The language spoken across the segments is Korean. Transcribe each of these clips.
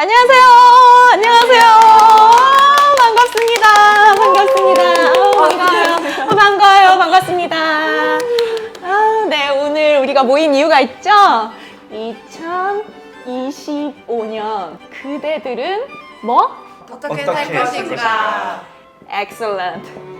안녕하세요. 안녕하세요. 반갑습니다. 반갑습니다. 어, 반가워요. 어, 반가워요. 반갑습니다. 아, 네, 오늘 우리가 모인 이유가 있죠? 2025년 그대들은 뭐? 어떻게 어떻게 살살 것인가? Excellent.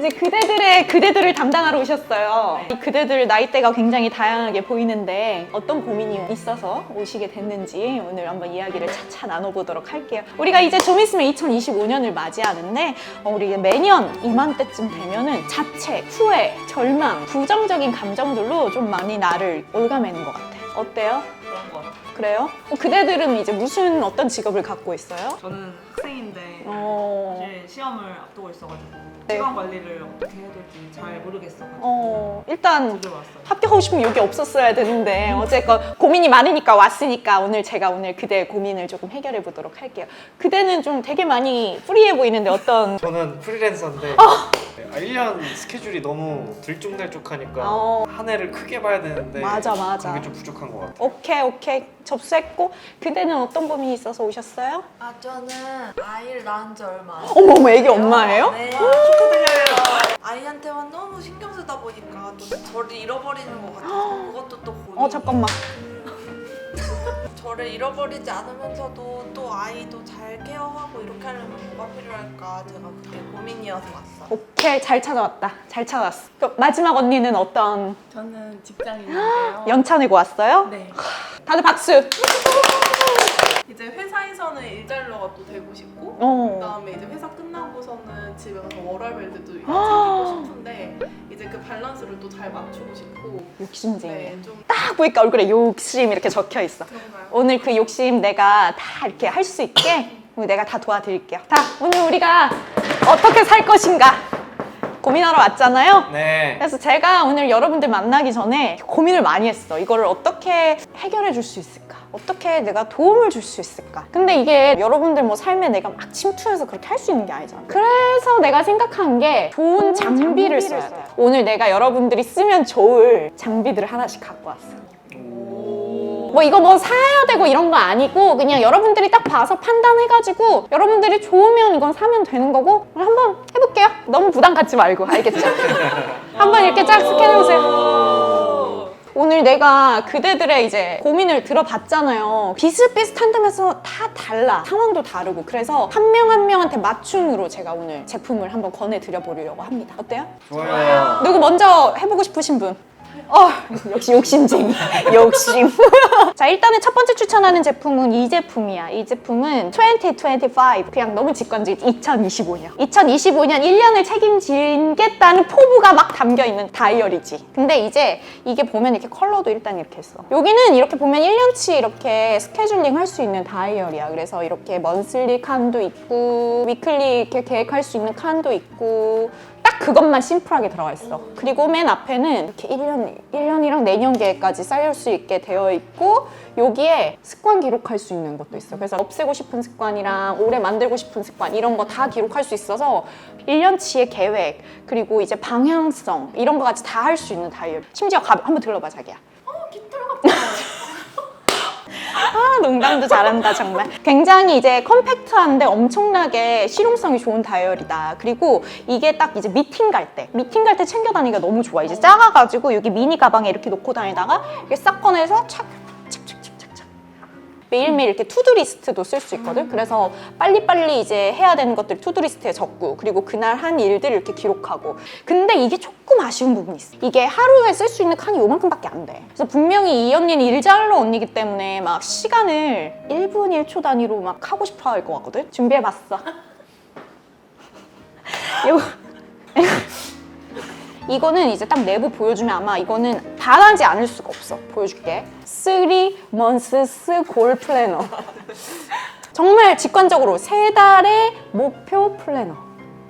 자, 이제 그대들의 그대들을 담당하러 오셨어요. 이 그대들 나이대가 굉장히 다양하게 보이는데 어떤 고민이 있어서 오시게 됐는지 오늘 한번 이야기를 차차 나눠보도록 할게요. 우리가 이제 좀 있으면 2025년을 맞이하는데 어, 우리 매년 이맘때쯤 되면은 자책, 후회, 절망, 부정적인 감정들로 좀 많이 나를 올가매는 것 같아. 어때요? 그런 거. 그래요? 어, 그대들은 이제 무슨 어떤 직업을 갖고 있어요? 저는 학생인데 어... 사실 시험을 앞두고 있어가지고 네. 시간 관리를 어떻게 해야 될지 잘 모르겠어가지고 어, 일단 왔어요. 합격하고 싶으면 여기 없었어야 되는데 어쨌건 고민이 많으니까 왔으니까 오늘 제가 오늘 그대의 고민을 조금 해결해 보도록 할게요. 그대는 좀 되게 많이 프리해 보이는데 어떤 저는 프리랜서인데 네, 1년 스케줄이 너무 들쭉날쭉하니까 어. 한 해를 크게 봐야 되는데 맞아, 맞아. 그게 좀 부족한 것 같아요. 오케이 오케이 접수했고 그대는 어떤 고민이 있어서 오셨어요? 아 저는 아이를 낳은 지 얼마 안 어머 어머 애기 엄마예요? 네. 축하드려요. 아이한테만 너무 신경 쓰다 보니까 또 저를 잃어버리는 것 같아서 그것도 또 고민. 어 잠깐만 저를 잃어버리지 않으면서도 또 아이도 잘 케어하고 이렇게 하려면 뭐가 필요할까 제가 그게 고민이어서 왔어요. 오케이 잘 찾아왔다 잘 찾아왔어. 그 마지막 언니는 어떤 저는 직장인인데요. 연차 내고 왔어요? 네. 다들 박수. 또 되고 싶고 어. 그다음에 이제 회사 끝나고서는 집에 가서 워라벨도 이제 아. 챙기고 싶은데 이제 그 밸런스를 또 잘 맞추고 싶고 욕심쟁이. 네, 좀 딱 보니까 얼굴에 욕심 이렇게 적혀 있어. 그런가요? 오늘 그 욕심 내가 다 이렇게 할 수 있게 내가 다 도와드릴게요. 자, 오늘 우리가 어떻게 살 것인가 고민하러 왔잖아요. 네. 그래서 제가 오늘 여러분들 만나기 전에 고민을 많이 했어. 이거를 어떻게 해결해 줄 수 있을까? 어떻게 내가 도움을 줄 수 있을까? 근데 이게 여러분들 뭐 삶에 내가 막 침투해서 그렇게 할 수 있는 게 아니잖아. 그래서 내가 생각한 게 좋은 장비를 써야 돼. 오늘 내가 여러분들이 쓰면 좋을 장비들을 하나씩 갖고 왔어. 뭐 이거 뭐 사야 되고 이런 거 아니고 그냥 여러분들이 딱 봐서 판단해가지고 여러분들이 좋으면 이건 사면 되는 거고 오늘 한번 해볼게요. 너무 부담 갖지 말고 알겠죠? 한번 이렇게 쫙 스캔해보세요. 오늘 내가 그대들의 이제 고민을 들어봤잖아요. 비슷비슷한데면서 다 달라. 상황도 다르고. 그래서 한 명 한 명한테 맞춤으로 제가 오늘 제품을 한번 권해드려 보려고 합니다. 어때요? 좋아요. 누구 먼저 해보고 싶으신 분? 어, 역시 욕심쟁이. 욕심. 자, 일단은 첫 번째 추천하는 제품은 이 제품이야. 이 제품은 2025. 그냥 너무 직관적이지. 2025년. 2025년 1년을 책임지겠다는 포부가 막 담겨 있는 다이어리지. 근데 이제 이게 보면 이렇게 컬러도 일단 이렇게 있어. 여기는 이렇게 보면 1년치 이렇게 스케줄링 할 수 있는 다이어리야. 그래서 이렇게 먼슬리 칸도 있고, 위클리 이렇게 계획할 수 있는 칸도 있고, 딱 그것만 심플하게 들어가 있어. 그리고 맨 앞에는 이렇게 1년, 1년이랑 내년 계획까지 쌓일 수 있게 되어 있고, 여기에 습관 기록할 수 있는 것도 있어. 그래서 없애고 싶은 습관이랑 올해 만들고 싶은 습관, 이런 거 다 기록할 수 있어서 1년치의 계획, 그리고 이제 방향성, 이런 거 같이 다 할 수 있는 다이어리. 심지어 가, 한번 들러봐, 자기야. 아, 농담도 잘한다, 정말. 굉장히 이제 컴팩트한데 엄청나게 실용성이 좋은 다이어리다. 그리고 이게 딱 이제 미팅 갈 때, 미팅 갈 때 챙겨 다니기가 너무 좋아. 이제 작아가지고 여기 미니 가방에 이렇게 놓고 다니다가 이렇게 싹 꺼내서 착. 매일매일 이렇게 투두 리스트도 쓸 수 있거든. 그래서 빨리빨리 이제 해야 되는 것들 투두 리스트에 적고 그리고 그날 한 일들 이렇게 기록하고. 근데 이게 조금 아쉬운 부분이 있어. 이게 하루에 쓸 수 있는 칸이 요만큼밖에 안 돼. 그래서 분명히 이 언니는 일잘러 언니기 때문에 막 시간을 1분 1초 단위로 막 하고 싶어 할 것 같거든. 준비해봤어. 이거 이거는 이제 딱 내부 보여주면 아마 이거는 반하지 않을 수가 없어. 보여줄게. 3 months goal planner. 정말 직관적으로 세 달의 목표 플래너.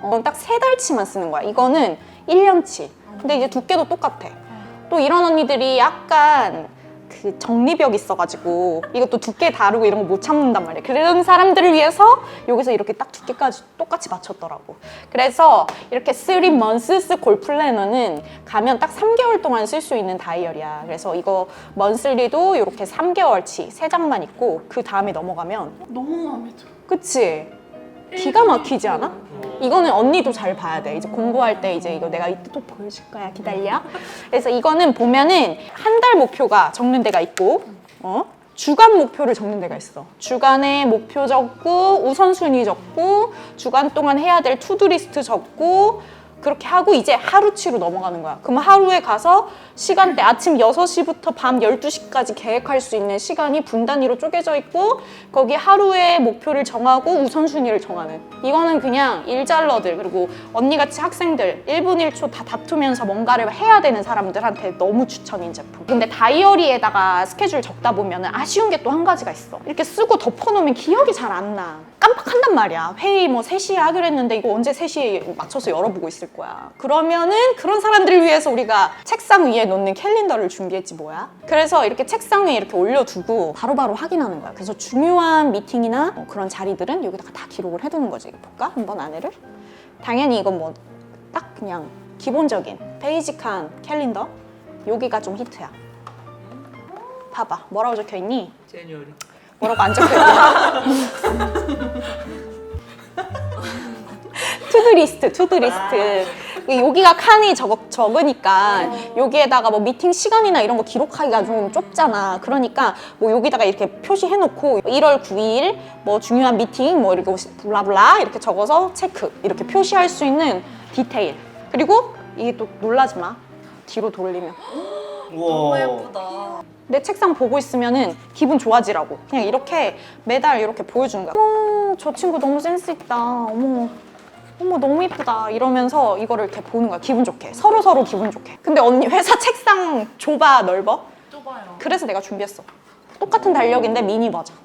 어, 딱세 달치만 쓰는 거야. 이거는 1년치. 근데 이제 두께도 똑같아. 또 이런 언니들이 약간 그 정리벽 있어가지고 이것도 두께 다르고 이런 거 못 참는단 말이야. 그런 사람들을 위해서 여기서 이렇게 딱 두께까지 똑같이 맞췄더라고. 그래서 이렇게 3 months 골 플래너는 가면 딱 3개월 동안 쓸 수 있는 다이어리야. 그래서 이거 먼슬리도 이렇게 3개월치 세 장만 있고 그 다음에 넘어가면 너무 마음에 들어. 그치? 기가 막히지 않아? 이거는 언니도 잘 봐야 돼. 이제 공부할 때 이제 이거 내가 이때 또 보여줄 거야. 기다려. 그래서 이거는 보면은 한 달 목표가 적는 데가 있고, 어? 주간 목표를 적는 데가 있어. 주간에 목표 적고, 우선순위 적고, 주간 동안 해야 될 투두리스트 적고, 그렇게 하고 이제 하루치로 넘어가는 거야. 그럼 하루에 가서 시간대 아침 6시부터 밤 12시까지 계획할 수 있는 시간이 분 단위로 쪼개져 있고 거기 하루에 목표를 정하고 우선순위를 정하는 이거는 그냥 일잘러들 그리고 언니같이 학생들 1분 1초 다 다투면서 뭔가를 해야 되는 사람들한테 너무 추천인 제품. 근데 다이어리에다가 스케줄 적다 보면 아쉬운 게 또 한 가지가 있어. 이렇게 쓰고 덮어놓으면 기억이 잘 안 나. 깜빡한단 말이야. 회의 뭐 3시에 하기로 했는데 이거 언제 3시에 맞춰서 열어보고 있을 거야. 그러면은 그런 사람들을 위해서 우리가 책상 위에 놓는 캘린더를 준비했지 뭐야. 그래서 이렇게 책상 위에 이렇게 올려두고 바로바로 확인하는 거야. 그래서 중요한 미팅이나 뭐 그런 자리들은 여기다가 다 기록을 해두는 거지. 볼까? 한번 안에를? 당연히 이건 뭐 딱 그냥 기본적인 베이직한 캘린더. 여기가 좀 히트야. 봐봐. 뭐라고 적혀 있니? 제뉴얼이. 뭐라고 안 적혀 있니? 투두리스트, 투두리스트. 여기가 칸이 적, 적으니까 여기에다가 뭐 미팅 시간이나 이런 거 기록하기가 좀 좁잖아. 그러니까 뭐 여기다가 이렇게 표시해놓고 1월 9일 뭐 중요한 미팅 뭐 이렇게 블라블라 이렇게 적어서 체크 이렇게 표시할 수 있는 디테일. 그리고 이게 또 놀라지 마. 뒤로 돌리면. 너무 예쁘다. 내 책상 보고 있으면은 기분 좋아지라고 그냥 이렇게 매달 이렇게 보여주는 거야 어머 저 친구 너무 센스 있다 어머 어머 너무 이쁘다. 이러면서 이거를 이렇게 보는 거야. 기분 좋게. 서로 서로 기분 좋게. 근데 언니 회사 책상 좁아 넓어? 좁아요. 그래서 내가 준비했어. 똑같은 달력인데 미니 버전.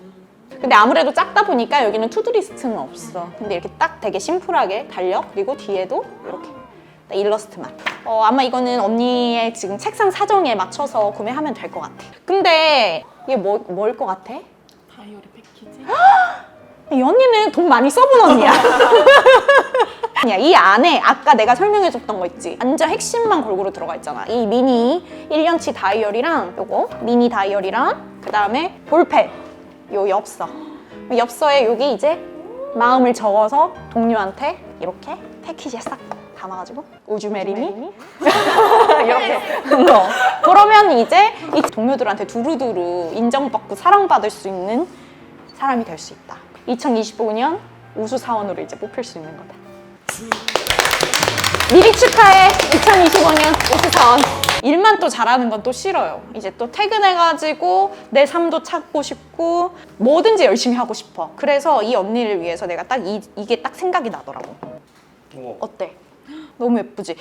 근데 아무래도 작다 보니까 여기는 투두리스트는 없어. 근데 이렇게 딱 되게 심플하게 달력 그리고 뒤에도 이렇게. 딱 일러스트만. 어, 아마 이거는 언니의 지금 책상 사정에 맞춰서 구매하면 될 것 같아. 근데 이게 뭐, 뭘 것 같아? 다이어리 패키지. 이 언니는 돈 많이 써본 언니야. 아니야, 이 안에 아까 내가 설명해 줬던 거 있지. 완전 핵심만 골고루 들어가 있잖아. 이 미니 1년치 다이어리랑 요거 미니 다이어리랑 그 다음에 볼펜 요 엽서. 엽서에 여기 이제 마음을 적어서 동료한테 이렇게 패키지에 싹 담아가지고 우주 메리미 이렇게 어. 그러면 이제 이 동료들한테 두루두루 인정받고 사랑받을 수 있는 사람이 될 수 있다. 2025년 우수 사원으로 이제 뽑힐 수 있는 거다. 미리 축하해. 2025년 우수 사원. 일만 또 잘하는 건 또 싫어요. 이제 또 퇴근해가지고 내 삶도 찾고 싶고 뭐든지 열심히 하고 싶어. 그래서 이 언니를 위해서 내가 딱 이, 이게 딱 생각이 나더라고. 어때? 너무 예쁘지?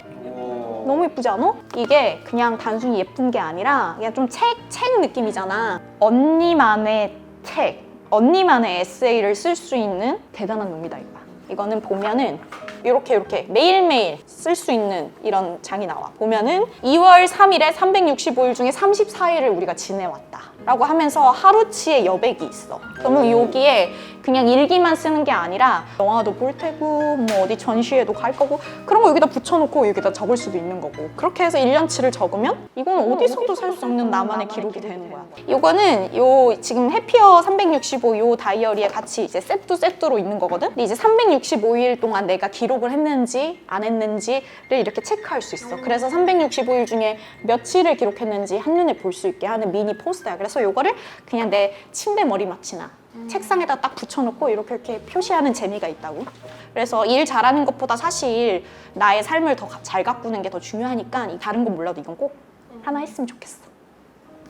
너무 예쁘지 않아? 이게 그냥 단순히 예쁜 게 아니라 그냥 좀 책, 책 느낌이잖아. 언니만의 책, 언니만의 에세이를 쓸 수 있는 대단한 놈이다, 이거. 이거는 보면은 이렇게 이렇게 매일매일 쓸 수 있는 이런 장이 나와. 보면은 2월 3일에 365일 중에 34일을 우리가 지내왔다. 라고 하면서 하루치의 여백이 있어. 그러면 여기에 그냥 일기만 쓰는 게 아니라 영화도 볼 테고 뭐 어디 전시회도 갈 거고 그런 거 여기다 붙여놓고 여기다 적을 수도 있는 거고 그렇게 해서 1년치를 적으면 이건 어디서도 살 수 없는 나만의 기록이 되는 거야. 이거는 요 지금 해피어 365 요 다이어리에 같이 이제 세트 세트로 있는 거거든. 근데 이제 365일 동안 내가 기록을 했는지 안 했는지를 이렇게 체크할 수 있어. 그래서 365일 중에 며칠을 기록했는지 한눈에 볼 수 있게 하는 미니 포스터야. 그래서 요거를 그냥 내 침대 머리맡이나 책상에다 딱 붙여놓고 이렇게 이렇게 표시하는 재미가 있다고. 그래서 일 잘하는 것보다 사실 나의 삶을 더 잘 가꾸는 게 더 중요하니까 이 다른 건 몰라도 이건 꼭 하나 했으면 좋겠어.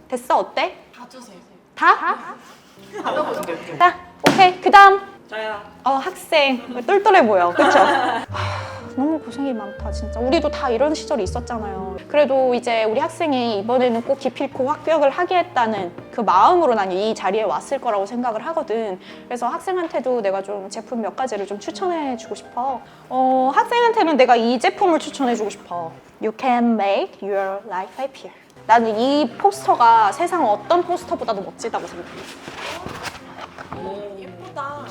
됐어? 어때? 다 주세요. 다? 자, 오케이. 그 다음. 저요. 어, 학생. 똘똘해 보여. 그쵸? 고생이 많다, 진짜. 우리도 다 이런 시절이 있었잖아요. 그래도 이제 우리 학생이 이번에는 꼭 기필코 합격을 하겠다는 그 마음으로 난 이 자리에 왔을 거라고 생각을 하거든. 그래서 학생한테도 내가 좀 제품 몇 가지를 좀 추천해 주고 싶어. 어, 학생한테는 내가 이 제품을 추천해 주고 싶어. You can make your life happier. 나는 이 포스터가 세상 어떤 포스터보다도 멋지다고 생각해. 예쁘다.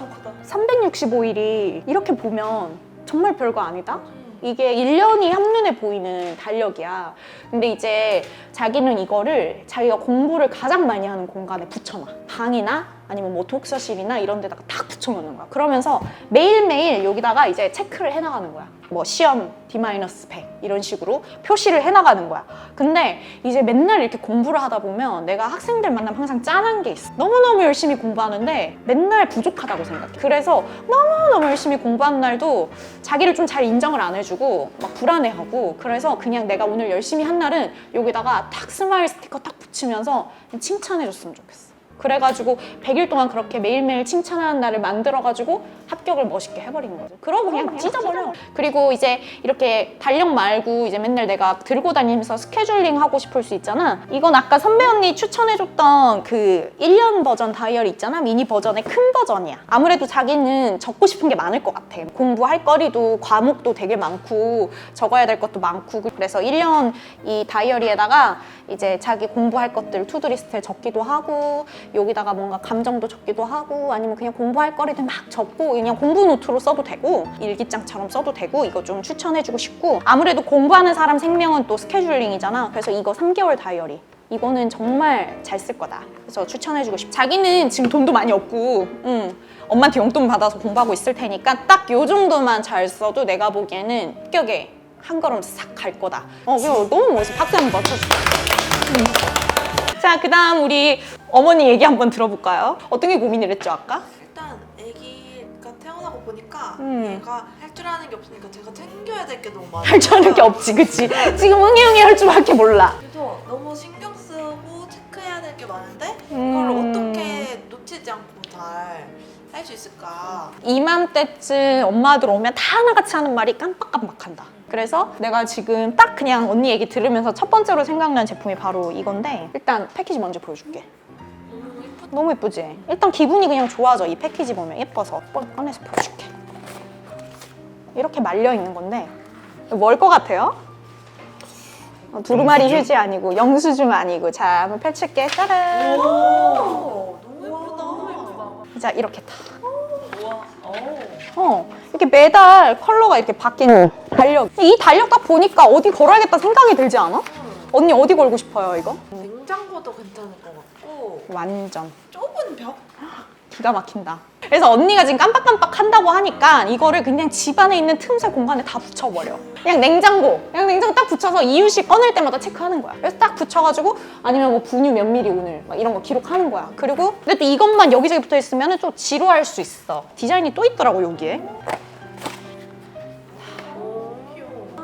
365일이 이렇게 보면 정말 별거 아니다? 이게 1년이 한눈에 보이는 달력이야. 근데 이제 자기는 이거를 자기가 공부를 가장 많이 하는 공간에 붙여놔. 방이나 아니면 뭐 독서실이나 이런 데다가 딱 붙여놓는 거야. 그러면서 매일매일 여기다가 이제 체크를 해나가는 거야. 뭐 시험 D-100 이런 식으로 표시를 해나가는 거야. 근데 이제 맨날 이렇게 공부를 하다 보면 내가 학생들 만나면 항상 짠한 게 있어. 너무너무 열심히 공부하는데 맨날 부족하다고 생각해. 그래서 너무너무 열심히 공부한 날도 자기를 좀 잘 인정을 안 해주고 막 불안해하고 그래서 그냥 내가 오늘 열심히 한 날은 여기다가 탁 스마일 스티커 딱 붙이면서 칭찬해줬으면 좋겠어. 그래가지고 100일 동안 그렇게 매일매일 칭찬하는 날을 만들어가지고 합격을 멋있게 해버리는 거죠. 그러고 그냥 찢어버려. 그리고 이제 이렇게 달력 말고 이제 맨날 내가 들고 다니면서 스케줄링 하고 싶을 수 있잖아. 이건 아까 선배 언니 추천해줬던 그 1년 버전 다이어리 있잖아. 미니 버전의 큰 버전이야. 아무래도 자기는 적고 싶은 게 많을 것 같아. 공부할 거리도 과목도 되게 많고 적어야 될 것도 많고 그래서 1년 이 다이어리에다가 이제 자기 공부할 것들 투두리스트에 적기도 하고 여기다가 뭔가 감정도 적기도 하고 아니면 그냥 공부할 거리들 막 적고 그냥 공부 노트로 써도 되고 일기장처럼 써도 되고 이거 좀 추천해주고 싶고 아무래도 공부하는 사람 생명은 또 스케줄링이잖아. 그래서 이거 3개월 다이어리. 이거는 정말 잘 쓸 거다. 그래서 추천해주고 싶어 자기는 지금 돈도 많이 없고 응. 엄마한테 용돈 받아서 공부하고 있을 테니까 딱 요 정도만 잘 써도 내가 보기에는 합격에 한 걸음 싹 갈 거다 어 이거 너무 멋있어 박수 한번 쳐줄게 자, 그 다음 우리 어머니 얘기 한번 들어볼까요? 어떤 게 고민을 했죠, 아까? 일단 아기가 태어나고 보니까 음. 얘가 할 줄 아는 게 없으니까 제가 챙겨야 될 게 너무 많아요. 할 줄 아는 게 없지, 그치? 지금 응애응애 할 줄밖에 몰라. 그래서 너무 신경 쓰고 체크해야 될 게 많은데 음. 그걸 어떻게 놓치지 않고 잘 할 수 있을까? 이맘때쯤 엄마들 오면 다 하나같이 하는 말이 깜빡깜빡한다. 그래서 내가 지금 딱 그냥 언니 얘기 들으면서 첫 번째로 생각난 제품이 바로 이건데 일단 패키지 먼저 보여줄게. 너무 예쁘다. 너무 예쁘지? 일단 기분이 그냥 좋아져. 이 패키지 보면 예뻐서 꺼- 꺼내서 보여줄게. 이렇게 말려 있는 건데 뭘 것 같아요? 어, 두루마리 영수증? 휴지 아니고 영수증 아니고 자 한번 펼칠게. 짜란. 오, 너무 예쁘다. 너무 예쁘다. 자 이렇게 다. 어 이렇게 매달 컬러가 이렇게 바뀌는 달력. 이 달력 딱 보니까 어디 걸어야겠다 생각이 들지 않아? 언니 어디 걸고 싶어요 이거? 냉장고도 괜찮을 것 같고 완전. 좁은 벽? 기가 막힌다. 그래서 언니가 지금 깜빡깜빡 한다고 하니까 이거를 그냥 집 안에 있는 틈새 공간에 다 붙여버려. 그냥 냉장고, 그냥 냉장고 딱 붙여서 이유식 꺼낼 때마다 체크하는 거야. 그래서 딱 붙여가지고 아니면 뭐 분유 몇 미리 오늘 막 이런 거 기록하는 거야. 그리고 근데 또 이것만 여기저기 붙어 있으면 좀 지루할 수 있어. 디자인이 또 있더라고 여기에.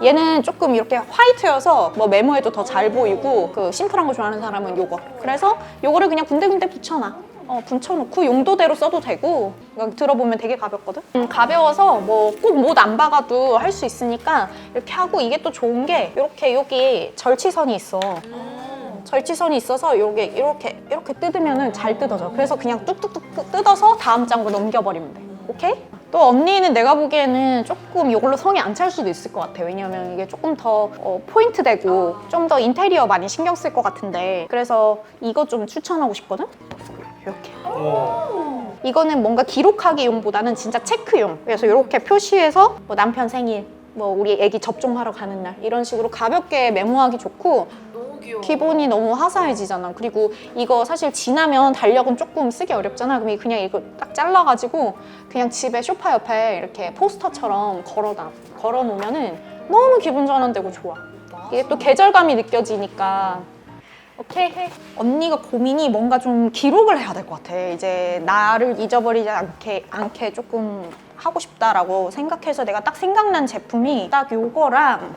얘는 조금 이렇게 화이트여서 뭐 메모해도 더 잘 보이고 그 심플한 거 좋아하는 사람은 요거 그래서 요거를 그냥 군데군데 붙여놔 어, 붙여놓고 용도대로 써도 되고 들어보면 되게 가볍거든 음, 가벼워서 뭐 꼭 못 안 박아도 할 수 있으니까 이렇게 하고 이게 또 좋은 게 이렇게 여기 절치선이 있어 절치선이 있어서 이렇게 이렇게 이렇게 뜯으면은 잘 뜯어져. 그래서 그냥 뚝뚝뚝 뜯어서 다음 장구 넘겨버리면 돼. 오케이? 또 언니는 내가 보기에는 조금 이걸로 성이 안 찰 수도 있을 것 같아. 왜냐면 이게 조금 더 어, 포인트 되고 좀 더 인테리어 많이 신경 쓸 것 같은데 그래서 이거 좀 추천하고 싶거든? 이렇게. 어. 이거는 뭔가 기록하기용보다는 진짜 체크용. 그래서 이렇게 표시해서 뭐 남편 생일, 뭐 우리 애기 접종하러 가는 날 이런 식으로 가볍게 메모하기 좋고 너무 귀여워. 기본이 너무 화사해지잖아. 그리고 이거 사실 지나면 달력은 조금 쓰기 어렵잖아. 그럼 그냥 이거 딱 잘라가지고 그냥 집에 소파 옆에 이렇게 포스터처럼 걸어놔. 걸어놓으면은 너무 기분 전환되고 좋아. 이게 또 계절감이 느껴지니까. 오케이 해. 언니가 고민이 뭔가 좀 기록을 해야 될 것 같아. 이제 나를 잊어버리지 않게, 않게 조금 하고 싶다라고 생각해서 내가 딱 생각난 제품이 딱 요거랑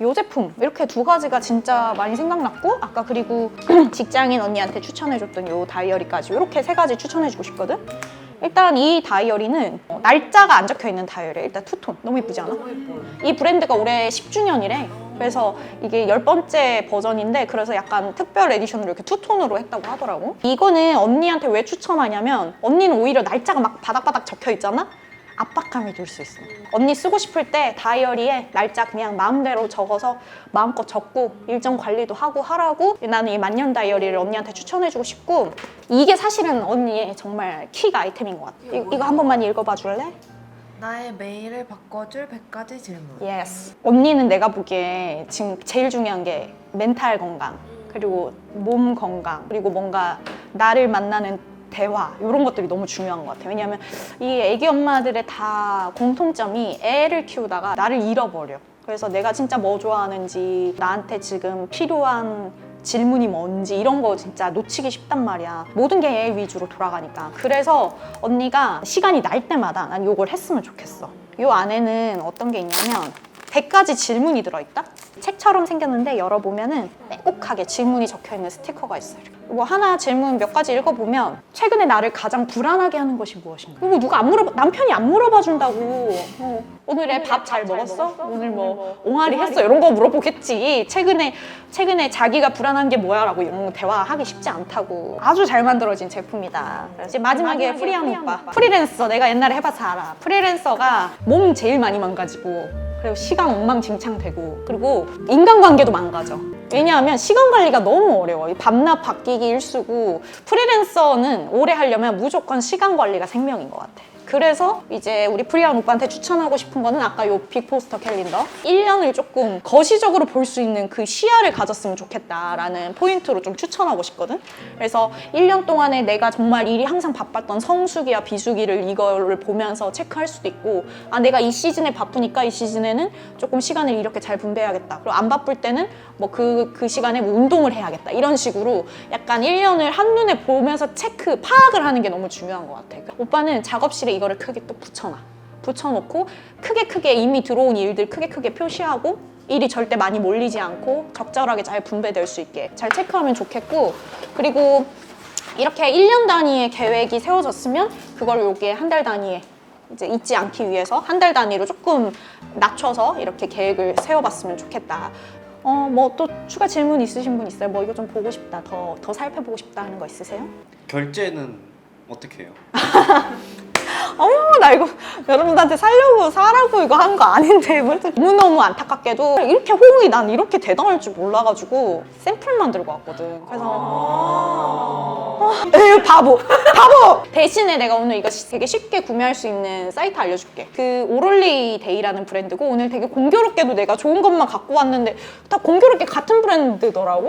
요 제품 이렇게 두 가지가 진짜 많이 생각났고 아까 그리고 직장인 언니한테 추천해줬던 요 다이어리까지 이렇게 세 가지 추천해주고 싶거든. 일단 이 다이어리는 어, 날짜가 안 적혀 있는 다이어리. 일단 투톤 너무 예쁘지 않아? 이 브랜드가 올해 10주년이래. 그래서 이게 열 번째 버전인데 그래서 약간 특별 에디션으로 이렇게 투톤으로 했다고 하더라고. 이거는 언니한테 왜 추천하냐면 언니는 오히려 날짜가 막 바닥바닥 적혀 있잖아. 압박감이 들 수 있어. 언니 쓰고 싶을 때 다이어리에 날짜 그냥 마음대로 적어서 마음껏 적고 일정 관리도 하고 하라고 나는 이 만년 다이어리를 언니한테 추천해주고 싶고 이게 사실은 언니의 정말 킥 아이템인 것 같아. 이, 이거 한 번만 읽어봐 줄래? 나의 매일을 바꿔줄 100가지 질문. 예스. 언니는 내가 보기에 지금 제일 중요한 게 멘탈 건강, 그리고 몸 건강, 그리고 뭔가 나를 만나는 대화 이런 것들이 너무 중요한 것 같아요. 왜냐하면 이 애기 엄마들의 다 공통점이 애를 키우다가 나를 잃어버려. 그래서 내가 진짜 뭐 좋아하는지 나한테 지금 필요한 질문이 뭔지 이런 거 진짜 놓치기 쉽단 말이야. 모든 게애 위주로 돌아가니까. 그래서 언니가 시간이 날 때마다 난 요걸 했으면 좋겠어. 요 안에는 어떤 게 있냐면 100가지 질문이 들어있다? 책처럼 생겼는데 열어보면은 빼곡하게 질문이 적혀있는 스티커가 있어요. 뭐 하나 질문 몇 가지 읽어보면 최근에 나를 가장 불안하게 하는 것이 무엇인가? 이거 누가 안 물어봐, 남편이 안 물어봐 준다고. 어, 오늘의 밥 잘 먹었어? 오늘 뭐 옹알이 했어? 이런 거 물어보겠지. 최근에 최근에 자기가 불안한 게 뭐야 라고 이런 거 대화하기 쉽지 않다고. 아주 잘 만들어진 제품이다. 이제 마지막에 프리한 오빠. 프리랜서 내가 옛날에 해봐서 알아. 프리랜서가 몸 제일 많이 망가지고 그리고 시간 엉망진창 되고 그리고 인간관계도 망가져. 왜냐하면 시간 관리가 너무 어려워. 이 밤낮 바뀌기 일수고 프리랜서는 오래 하려면 무조건 시간 관리가 생명인 것 같아. 그래서 이제 우리 프리한 오빠한테 추천하고 싶은 거는 아까 요 빅포스터 캘린더. 1년을 조금 거시적으로 볼 수 있는 그 시야를 가졌으면 좋겠다라는 포인트로 좀 추천하고 싶거든. 그래서 1년 동안에 내가 정말 일이 항상 바빴던 성수기와 비수기를 이거를 보면서 체크할 수도 있고 아 내가 이 시즌에 바쁘니까 이 시즌에는 조금 시간을 이렇게 잘 분배해야겠다. 그리고 안 바쁠 때는 뭐 그그 시간에 뭐 운동을 해야겠다. 이런 식으로 약간 1년을 한눈에 보면서 체크 파악을 하는 게 너무 중요한 것 같아. 오빠는 작업실에 이거를 크게 또 붙여놔 붙여놓고 크게 크게 이미 들어온 일들 크게 크게 표시하고 일이 절대 많이 몰리지 않고 적절하게 잘 분배될 수 있게 잘 체크하면 좋겠고 그리고 이렇게 1년 단위의 계획이 세워졌으면 그걸 여기에 한달 단위에 이제 잊지 않기 위해서 한 달 단위로 조금 낮춰서 이렇게 계획을 세워봤으면 좋겠다. 어, 뭐 또 추가 질문 있으신 분 있어요? 뭐 이거 좀 보고 싶다, 더, 더 살펴보고 싶다 하는 거 있으세요? 결제는 어떻게 해요? 어머 나 이거 여러분들한테 살려고 사라고 이거 한 거 아닌데. 너무너무 안타깝게도 이렇게 호응이 난 이렇게 대단할 줄 몰라가지고 샘플만 들고 왔거든. 그래서 어, 에휴 바보. 바보! 대신에 내가 오늘 이거 시- 되게 쉽게 구매할 수 있는 사이트 알려줄게. 그 오롤리 데이라는 브랜드고 오늘 되게 공교롭게도 내가 좋은 것만 갖고 왔는데 다 공교롭게 같은 브랜드더라고.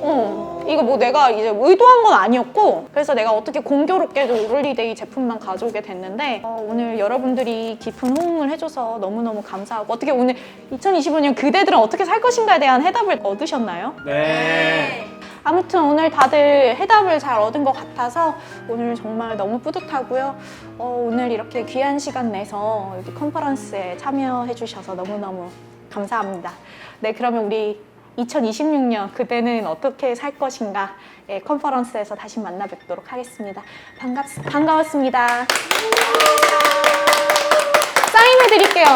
어, 이거 뭐 내가 이제 의도한 건 아니었고 그래서 내가 어떻게 공교롭게도 오롤리데이 제품만 가져오게 됐는데 어, 오늘 여러분들이 깊은 호응을 해줘서 너무너무 감사하고 어떻게 오늘 2025년 그대들은 어떻게 살 것인가에 대한 해답을 얻으셨나요? 네. 아무튼 오늘 다들 해답을 잘 얻은 것 같아서 오늘 정말 너무 뿌듯하고요. 어, 오늘 이렇게 귀한 시간 내서 여기 컨퍼런스에 참여해 주셔서 너무너무 감사합니다. 네, 그러면 우리 2026년 그대는 어떻게 살 것인가 예, 컨퍼런스에서 다시 만나 뵙도록 하겠습니다. 반갑, 반가웠습니다. 사인해 드릴게요.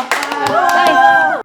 사인.